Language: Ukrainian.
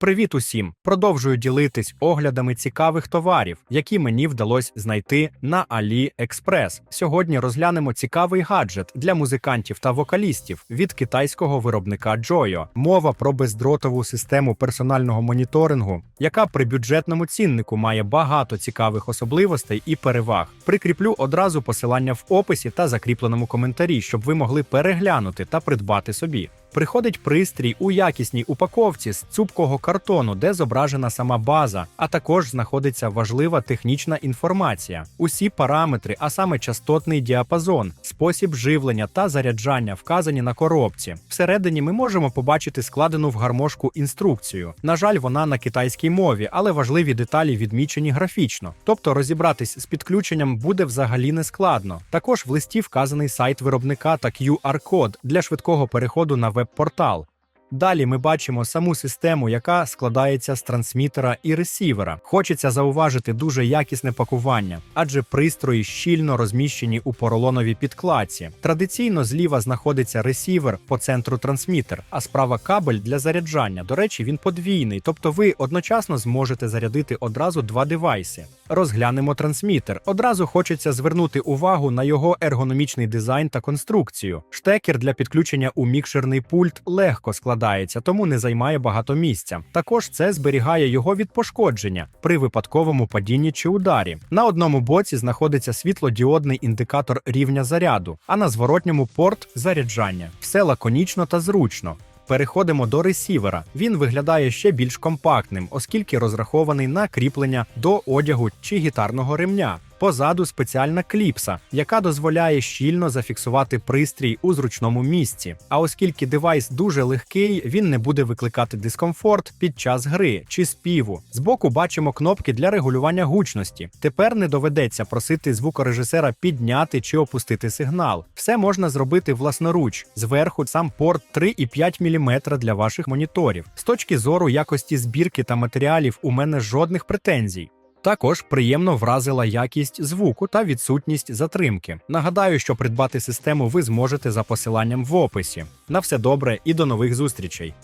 Привіт усім! Продовжую ділитись оглядами цікавих товарів, які мені вдалося знайти на AliExpress. Сьогодні розглянемо цікавий гаджет для музикантів та вокалістів від китайського виробника Joyo. Мова про бездротову систему персонального моніторингу, яка при бюджетному ціннику має багато цікавих особливостей і переваг. Прикріплю одразу посилання в описі та закріпленому коментарі, щоб ви могли переглянути та придбати собі. Приходить пристрій у якісній упаковці з цупкого картону, де зображена сама база, а також знаходиться важлива технічна інформація. Усі параметри, а саме частотний діапазон, спосіб живлення та заряджання вказані на коробці. Всередині ми можемо побачити складену в гармошку інструкцію. На жаль, вона на китайській мові, але важливі деталі відмічені графічно. Тобто розібратись з підключенням буде взагалі не складно. Також в листі вказаний сайт виробника та QR-код для швидкого переходу на веб-портал. Далі ми бачимо саму систему, яка складається з трансмітера і ресівера. Хочеться зауважити дуже якісне пакування, адже пристрої щільно розміщені у поролоновій підкладці. Традиційно зліва знаходиться ресівер по центру трансмітер, а справа кабель для заряджання. До речі, він подвійний, тобто ви одночасно зможете зарядити одразу два девайси. Розглянемо трансмітер. Одразу хочеться звернути увагу на його ергономічний дизайн та конструкцію. Штекер для підключення у мікшерний пульт легко складається, тому не займає багато місця. Також це зберігає його від пошкодження при випадковому падінні чи ударі. На одному боці знаходиться світлодіодний індикатор рівня заряду, а на зворотньому порт заряджання. Все лаконічно та зручно. Переходимо до ресівера. Він виглядає ще більш компактним, оскільки розрахований на кріплення до одягу чи гітарного ремня. Позаду спеціальна кліпса, яка дозволяє щільно зафіксувати пристрій у зручному місці. А оскільки девайс дуже легкий, він не буде викликати дискомфорт під час гри чи співу. Збоку бачимо кнопки для регулювання гучності. Тепер не доведеться просити звукорежисера підняти чи опустити сигнал. Все можна зробити власноруч. Зверху сам порт 3,5 мм для ваших моніторів. З точки зору якості збірки та матеріалів у мене жодних претензій. Також приємно вразила якість звуку та відсутність затримки. Нагадаю, що придбати систему ви зможете за посиланням в описі. На все добре і до нових зустрічей.